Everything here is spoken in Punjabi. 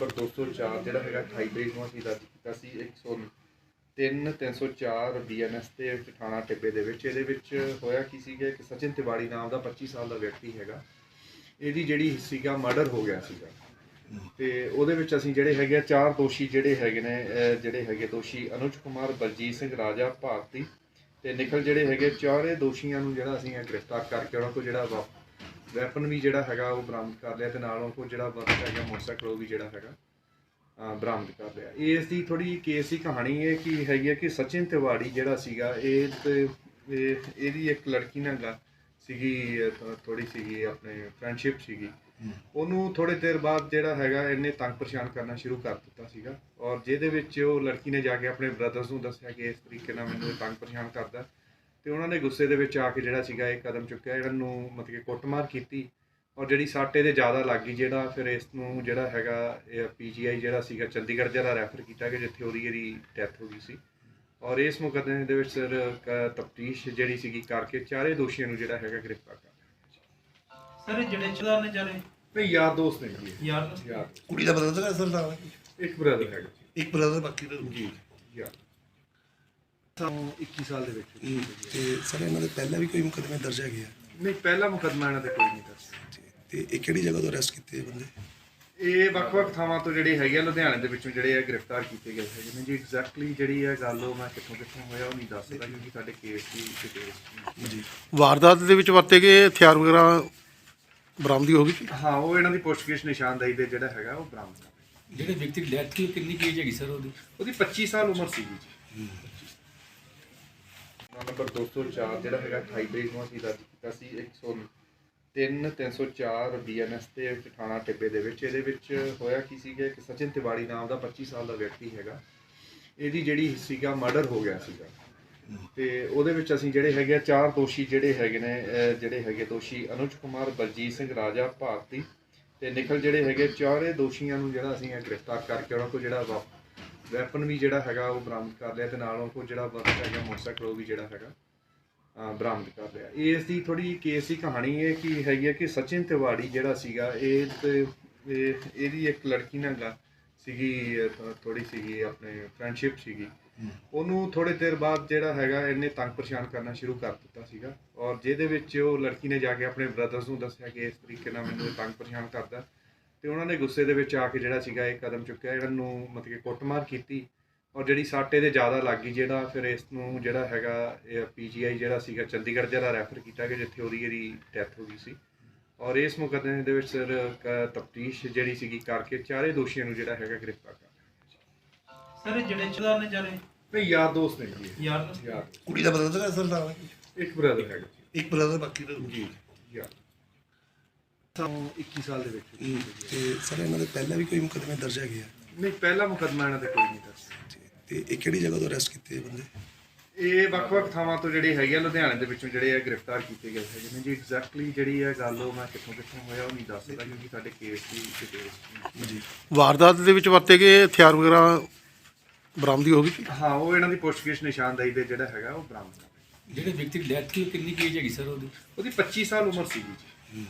ਨੰਬਰ 204 ਜਿਹੜਾ ਹੈਗਾ 28 ਤਰੀਕ ਨੂੰ ਅਸੀਂ ਦਰਜ ਕੀਤਾ ਸੀ 103 304 ਬੀਐਨਐਸ ਤੇ ਥਾਣਾ ਟਿੱਬੇ ਦੇ ਵਿੱਚ। ਇਹਦੇ ਵਿੱਚ ਹੋਇਆ ਕੀ ਸੀਗਾ ਕਿ ਸਚਿਨ ਤਿਵਾੜੀ ਨਾਮ ਦਾ 25 ਸਾਲ ਦਾ ਵਿਅਕਤੀ ਹੈਗਾ। ਇਹਦੀ ਜਿਹੜੀ ਸੀਗਾ, ਮਰਡਰ ਹੋ ਗਿਆ ਸੀਗਾ। ਤੇ ਉਹਦੇ ਵਿੱਚ ਅਸੀਂ ਜਿਹੜੇ ਹੈਗੇ ਆ, ਚਾਰ ਦੋਸ਼ੀ ਜਿਹੜੇ ਹੈਗੇ ਨੇ ਜਿਹੜੇ ਹੈਗੇ ਦੋਸ਼ੀ ਅਨੁਜ ਕੁਮਾਰ, ਬਲਜੀਤ ਸਿੰਘ, ਰਾਜਾ, ਭਾਰਤੀ ਤੇ ਨਿਖਲ ਜਿਹੜੇ ਹੈਗੇ, ਚਾਰੇ ਦੋਸ਼ੀਆਂ ਨੂੰ ਜਿਹੜਾ ਅਸੀਂ ਗ੍ਰਿਫਤਾਰ ਕਰਕੇ ਉਹਨਾਂ ਤੋਂ ਜਿਹੜਾ ਵੈਪਨ ਵੀ ਜਿਹੜਾ ਹੈਗਾ ਉਹ ਬਰਾਮਦ ਕਰ ਲਿਆ ਤੇ ਨਾਲ ਕੋਲ ਜਿਹੜਾ ਵਰਕ ਹੈਗਾ ਮੋਟਰਸਾਈਕਲ ਉਹ ਵੀ ਜਿਹੜਾ ਹੈਗਾ ਬਰਾਮਦ ਕਰ ਲਿਆ। ਇਸ ਦੀ ਥੋੜੀ ਕੇਸ ਦੀ ਕਹਾਣੀ ਇਹ ਕੀ ਹੈਗੀ ਹੈ ਕਿ ਸਚਿਨ ਤਿਵਾੜੀ ਜਿਹੜਾ ਸੀਗਾ ਇਹ ਇਹਦੀ ਇੱਕ ਲੜਕੀ ਨਾਲ ਗਾ- ਸੀਗੀ ਥੋੜੀ ਸੀਗੀ ਆਪਣੇ ਫਰੈਂਡਸ਼ਿਪ ਸੀਗੀ। ਉਹਨੂੰ ਥੋੜੇ ਦੇਰ ਬਾਅਦ ਜਿਹੜਾ ਹੈਗਾ ਇਹਨੇ ਤੰਗ ਪਰੇਸ਼ਾਨ ਕਰਨਾ ਸ਼ੁਰੂ ਕਰ ਦਿੱਤਾ ਸੀਗਾ। ਔਰ ਜਿਹਦੇ ਵਿੱਚ ਉਹ ਲੜਕੀ ਨੇ ਜਾ ਕੇ ਆਪਣੇ ਬ੍ਰਦਰਸ ਨੂੰ ਦੱਸਿਆ ਕਿ ਇਸ ਤਰੀਕੇ ਨਾਲ ਮੈਨੂੰ ਤੰਗ ਪਰੇਸ਼ਾਨ ਕਰਦਾ। ਤੇ ਉਹਨਾਂ ਨੇ ਗੁੱਸੇ ਦੇ ਵਿੱਚ ਆ ਕੇ ਜਿਹੜਾ ਸੀਗਾ ਇਹ ਕਦਮ ਚੁੱਕਿਆ ਇਹਨਾਂ ਨੂੰ ਮਤਲਬ ਕਿ ਕੁੱਟਮਾਰ ਕੀਤੀ ਔਰ ਜਿਹੜੀ ਸਾਟੇ ਦੇ ਜ਼ਿਆਦਾ ਲੱਗ ਗਈ ਜਿਹੜਾ ਫਿਰ ਇਸ ਨੂੰ ਜਿਹੜਾ ਹੈਗਾ ਇਹ ਪੀਜੀਆਈ ਜਿਹੜਾ ਸੀਗਾ ਚੰਡੀਗੜ੍ਹ ਜਿਹੜਾ ਰੈਫਰ ਕੀਤਾ ਕਿ ਜਿੱਥੇ ਉਹਦੀ ਇਹਦੀ ਡੈਥ ਹੋ ਗਈ ਸੀ। ਔਰ ਇਸ ਮੁਕੱਦਮੇ ਦੇ ਵਿੱਚ ਸਰ ਤਫਤੀਸ਼ ਜਿਹੜੀ ਸੀਗੀ ਕਰਕੇ ਚਾਰੇ ਦੋਸ਼ੀਆਂ ਨੂੰ ਜਿਹੜਾ ਹੈਗਾ ਗ੍ਰਿਫਤਾਰ ਕਰ ਲਿਆ ਸਰ ਜਿਹੜੇ ਚਲਾ ਨੇ ਜਾਰੇ ਨਹੀਂ ਯਾਰ ਦੋਸਤ ਨੇ ਜੀ ਇਹ। ਯਾਰ ਯਾਰ ਕੁੜੀ ਦਾ ਬਦਲ ਨਾਮ ਇੱਕ ਬ੍ਰਦਰ ਹੈਗਾ ਜੀ। ਇੱਕ ਬ੍ਰਦਰ ਬਾਕੀ ਦਾ ਜੀ ਯਾਰ। ਸਾਨੂੰ 21 ਸਾਲ ਦੇ ਵਿੱਚ। ਹੂੰ। ਤੇ ਸਰ ਇਹਨਾਂ ਦੇ ਪਹਿਲਾਂ ਵੀ ਕੋਈ ਮੁਕਦਮੇ ਦਰਜ ਹੈਗੇ ਆ? ਨਹੀਂ ਪਹਿਲਾ ਮੁਕੱਦਮਾ ਇਹਨਾਂ ਤੇ ਕੋਈ ਨਹੀਂ ਦੱਸਿਆ ਤੇ- ਤੇ ਇਹ ਕਿਹੜੀ ਜਗ੍ਹਾ ਤੋਂ ਅਰੈਸਟ ਕੀਤੇ ਇਹ ਬੰਦੇ? ਇਹ ਵੱਖ-ਵੱਖ ਥਾਵਾਂ ਤੋਂ ਜਿਹੜੇ ਹੈਗੇ ਆ ਲੁਧਿਆਣੇ ਦੇ ਵਿੱਚੋਂ ਜਿਹੜੇ ਆ ਗ੍ਰਿਫਤਾਰ ਕੀਤੇ ਗਏ ਹੈਗੇ ਨੇ। ਜੀ ਐਗਜ਼ੈਕਟਲੀ ਜਿਹੜੀ ਇਹ ਗੱਲ ਉਹ ਮੈਂ ਕਿੱਥੋਂ ਕਿੱਥੋਂ ਹੋਇਆ ਉਹ ਨਹੀਂ ਦੱਸ ਸਕਦਾ ਕਿਉਂਕਿ ਸਾਡੇ ਕੇਸ ਦੀ ਡਿਟੇਲਸ ਜੀ। ਵਾਰਦਾਤ ਦੇ ਵਿੱਚ ਵਰਤੇ ਗਏ ਹਥਿਆਰ ਵਗੈਰਾ ਬਰਾਮਦੀ ਹੋ ਗਈ ਜੀ ਹਾਂ ਉਹ ਇਹਨਾਂ ਦੀ ਪੁੱਛਗਿੱਛ ਨਿਸ਼ਾਨਦੇਹੀ ਦੇ ਜਿਹੜਾ ਹੈਗਾ ਉਹ ਬਰਾਮਦ ਕਰ। ਜਿਹੜੇ ਵਿਅਕਤੀ ਦੀ ਡੈਥ ਕਿੰਨੀ ਕੀ ਏਜ ਹੈਗੀ ਸਰ ਉਹਦੀ? ਉਹਦੀ 25 ਸਾਲ ਉਮਰ ਸੀਗੀ ਜੀ। ਨੰਬਰ 204 ਜਿਹੜਾ ਹੈਗਾ 28 ਤਰੀਕ ਨੂੰ ਅਸੀਂ ਦਰਜ ਕੀਤਾ ਸੀ 103 304 ਬੀਐਨਐਸ ਤੇ ਥਾਣਾ ਟਿੱਬੇ ਦੇ ਵਿੱਚ। ਇਹਦੇ ਵਿੱਚ ਹੋਇਆ ਕੀ ਸੀਗਾ ਕਿ ਸਚਿਨ ਤਿਵਾੜੀ ਨਾਮ ਦਾ 25 ਸਾਲ ਦਾ ਵਿਅਕਤੀ ਹੈਗਾ। ਇਹਦੀ ਜਿਹੜੀ ਸੀਗਾ ਮਰਡਰ ਹੋ ਗਿਆ ਸੀਗਾ। ਤੇ ਉਹਦੇ ਵਿੱਚ ਅਸੀਂ ਜਿਹੜੇ ਹੈਗੇ ਆ, ਚਾਰ ਦੋਸ਼ੀ ਜਿਹੜੇ ਹੈਗੇ ਨੇ ਜਿਹੜੇ ਹੈਗੇ ਦੋਸ਼ੀ ਅਨੁਜ ਕੁਮਾਰ, ਬਲਜੀਤ ਸਿੰਘ, ਰਾਜਾ, ਭਾਰਤੀ ਤੇ ਨਿਖਲ ਜਿਹੜੇ ਹੈਗੇ, ਚਾਰੇ ਦੋਸ਼ੀਆਂ ਨੂੰ ਜਿਹੜਾ ਅਸੀਂ ਗ੍ਰਿਫਤਾਰ ਕਰਕੇ ਉਹਨਾਂ ਕੋਲ ਜਿਹੜਾ ਵਾ ਵੈਪਨ ਵੀ ਜਿਹੜਾ ਹੈਗਾ ਉਹ ਬਰਾਮਦ ਕਰ ਲਿਆ ਤੇ ਨਾਲ ਕੋਲ ਜਿਹੜਾ ਵਰਕ ਹੈਗਾ ਮੋਟਰਸਾਈਕਲ ਉਹ ਵੀ ਜਿਹੜਾ ਹੈਗਾ ਬਰਾਮਦ ਕਰ ਲਿਆ। ਇਸ ਦੀ ਥੋੜੀ ਕੇਸ ਦੀ ਕਹਾਣੀ ਇਹ ਕੀ ਹੈਗੀ ਹੈ ਕਿ ਸਚਿਨ ਤਿਵਾੜੀ ਜਿਹੜਾ ਸੀਗਾ ਇਹ ਤੇ ਇਹ- ਇਹਦੀ ਇੱਕ ਲੜਕੀ ਨਾਲ ਗਾ- ਸੀਗੀ ਥੋੜੀ ਸੀਗੀ ਆਪਣੇ ਫਰੈਂਡਸ਼ਿਪ ਸੀਗੀ। ਉਹਨੂੰ ਥੋੜੇ ਦੇਰ ਬਾਅਦ ਜਿਹੜਾ ਹੈਗਾ ਇਹਨੇ ਤੰਗ ਪਰੇਸ਼ਾਨ ਕਰਨਾ ਸ਼ੁਰੂ ਕਰ ਦਿੱਤਾ ਸੀਗਾ। ਔਰ ਜਿਹਦੇ ਵਿੱਚ ਉਹ ਲੜਕੀ ਨੇ ਜਾ ਕੇ ਆਪਣੇ ਬ੍ਰਦਰਸ ਨੂੰ ਦੱਸਿਆ ਕਿ ਇਸ ਤਰੀਕੇ ਨਾਲ ਮੈਨੂੰ ਤੰਗ ਪਰੇਸ਼ਾਨ ਕਰਦਾ। ਤੇ ਉਹਨਾਂ ਨੇ ਗੁੱਸੇ ਦੇ ਵਿੱਚ ਆ ਕੇ ਜਿਹੜਾ ਸੀਗਾ ਇਹ ਕਦਮ ਚੁੱਕਿਆ ਇਹਨਾਂ ਨੂੰ ਮਤਲਬ ਕਿ ਕੁੱਟਮਾਰ ਕੀਤੀ ਔਰ ਜਿਹੜੀ ਸਾਟੇ ਦੇ ਜ਼ਿਆਦਾ ਲੱਗ ਗਈ ਜਿਹੜਾ ਫਿਰ ਇਸ ਨੂੰ ਜਿਹੜਾ ਹੈਗਾ ਇਹ ਪੀਜੀਆਈ ਜਿਹੜਾ ਸੀਗਾ ਚੰਡੀਗੜ੍ਹ ਜਿਹੜਾ ਰੈਫਰ ਕੀਤਾ ਕਿ ਜਿੱਥੇ ਉਹਦੀ ਇਹਦੀ ਡੈਥ ਹੋ ਗਈ ਸੀ। ਔਰ ਇਸ ਮੁਕੱਦਮੇ ਦੇ ਵਿੱਚ ਸਰ ਤਫਤੀਸ਼ ਜਿਹੜੀ ਸੀਗੀ ਕਰਕੇ ਚਾਰੇ ਦੋਸ਼ੀਆਂ ਨੂੰ ਜਿਹੜਾ ਹੈਗਾ ਗ੍ਰਿਫਤਾਰ ਕਰ ਲਿਆ ਸਰ ਜਿਹੜੇ ਚਲਾ ਨੇ ਜਾਰੇ ਨਹੀਂ ਯਾਰ ਦੋਸਤ ਨੇ ਜੀ। ਯਾਰ ਯਾਰ ਕੁੜੀ ਦਾ ਬਦਲ ਸਕਦਾ ਸਰ ਨਾਮ ਇੱਕ ਬ੍ਰਦਰ ਹੈਗਾ ਇੱਕ ਬ੍ਰਦਰ ਬਾਕੀ ਦਾ ਜੀ ਯਾਰ। ਸਾਨੂੰ 21 ਸਾਲ ਦੇ ਵਿੱਚ। ਤੇ ਸਰ ਇਹਨਾਂ ਦੇ ਪਹਿਲਾਂ ਵੀ ਕੋਈ ਮੁਕਦਮੇ ਦਰਜ ਹੈਗੇ ਆ? ਨਹੀਂ ਪਹਿਲਾ ਮੁਕੱਦਮਾ ਇਹਨਾਂ ਤੇ ਕੋਈ ਨਹੀਂ ਦੱਸਿਆ ਤੇ- ਤੇ ਇਹ ਕਿਹੜੀ ਜਗ੍ਹਾ ਤੋਂ ਅਰੈਸਟ ਕੀਤੇ ਇਹ ਬੰਦੇ? ਇਹ ਵੱਖ-ਵੱਖ ਥਾਵਾਂ ਤੋਂ ਜਿਹੜੇ ਹੈਗੇ ਆ ਲੁਧਿਆਣੇ ਦੇ ਵਿੱਚੋਂ ਜਿਹੜੇ ਆ ਗ੍ਰਿਫਤਾਰ ਕੀਤੇ ਗਏ ਹੈਗੇ ਨੇ। ਜੀ ਐਗਜ਼ੈਕਟਲੀ ਜਿਹੜੀ ਇਹ ਗੱਲ ਉਹ ਮੈਂ ਕਿੱਥੋਂ ਕਿੱਥੋਂ ਹੋਇਆ ਉਹ ਨਹੀਂ ਦੱਸ ਸਕਦਾ ਕਿਉਂਕਿ ਸਾਡੇ ਕੇਸ ਦੀ ਡਿਟੇਲਸ ਜੀ। ਵਾਰਦਾਤ ਦੇ ਵਿੱਚ ਵਰਤੇ ਗਏ ਹਥਿਆਰ ਵਗੈਰਾ ਬਰਾਮਦੀ ਹੋ ਗਈ ਜੀ ਹਾਂ ਉਹ ਇਹਨਾਂ ਦੀ ਪੁੱਛਗਿੱਛ ਨਿਸ਼ਾਨਦੇਹੀ ਦੇ ਜਿਹੜਾ ਹੈਗਾ ਉਹ ਬਰਾਮਦ। ਜਿਹੜੇ ਵਿਅਕਤੀ ਦੀ ਡੈਥ ਹੋਈ ਕਿੰਨੀ ਕੀ ਹੈਗੀ ਸਰ ਉਹਦੀ? ਉਹਦੀ 25 ਸਾਲ ਉਮਰ ਸੀਗੀ ਜੀ।